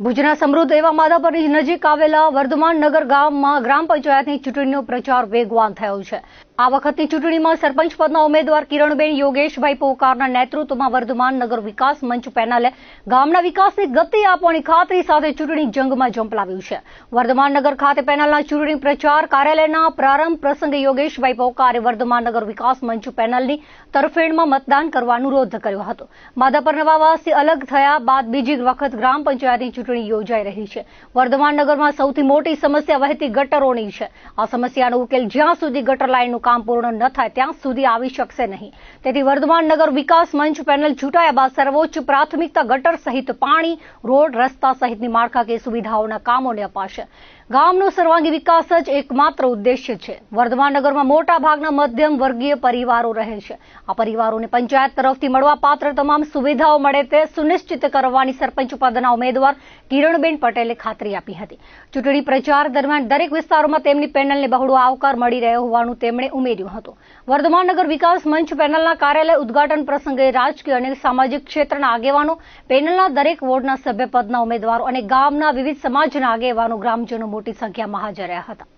ભુજના સમૃદ્ધ એવા માધાપરની નજીક આવેલા વર્ધમાન નગર ગામમાં ગ્રામ પંચાયતની ચૂંટણીનો પ્રચાર વેગવાન થયો છે. આ વખતની ચૂંટણીમાં સરપંચ પદના ઉમેદવાર કિરણબેન યોગેશભાઈ પોકારના નેતૃત્વમાં વર્ધમાન નગર વિકાસ મંચ પેનલે ગામના વિકાસને ગતિ આપવાની ખાતરી સાથે ચૂંટણી જંગમાં ઝંપલાવ્યું છે. વર્ધમાન નગર ખાતે પેનલના ચૂંટણી પ્રચાર કાર્યાલયના પ્રારંભ પ્રસંગે યોગેશભાઈ પોકારે વર્ધમાન નગર વિકાસ મંચ પેનલની તરફેણમાં મતદાન કરવા અનુરોધ કર્યો હતો. માધાપર નવાવાસથી અલગ થયા બાદ બીજી વખત ગ્રામ પંચાયતની ચૂંટણી યોજાઈ રહી છે. વર્ધમાન નગરમાં સૌથી મોટી સમસ્યા વહેતી ગટરોની છે. આ સમસ્યાનો ઉકેલ જ્યાં સુધી ગટર લાઇનનું કામ પૂર્ણ ન થાય, ત્યાં સુધી આવી શકશે નહીં. તેથી વર્ધમાન નગર વિકાસ મંચ પેનલ ચૂંટાયા બાદ સર્વોચ્ચ પ્રાથમિકતા ગટર સહિત પાણી, રોડ, રસ્તા સહિતની માળખાકીય સુવિધાઓના કામોને અપાશે. ગામનો સર્વાંગી વિકાસ જ એકમાત્ર ઉદ્દેશ્ય છે. વર્ધમાન નગરમાં મોટા ભાગના મધ્યમ વર્ગીય પરિવારો રહે છે. આ પરિવારોને પંચાયત તરફથી મળવાપાત્ર તમામ સુવિધાઓ મળે તે સુનિશ્ચિત કરવાની સરપંચ પદના ઉમેદવાર કિરણબેન પટેલે ખાતરી આપી હતી. ચૂંટણી પ્રચાર દરમિયાન દરેક વિસ્તારોમાં તેમની પેનલને બહોળો આવકાર મળી રહ્યો હોવાનું તેમણે ઉમેર્યું હતું. વર્ધમાન નગર વિકાસ મંચ પેનલના કાર્યાલય ઉદઘાટન પ્રસંગે રાજકીય અને સામાજિક ક્ષેત્રના આગેવાનો, પેનલના દરેક વોર્ડના સભ્યપદના ઉમેદવારો અને ગામના વિવિધ સમાજના આગેવાનો, ગ્રામજનો મોટી સંખ્યામાં હાજર રહ્યા હતા.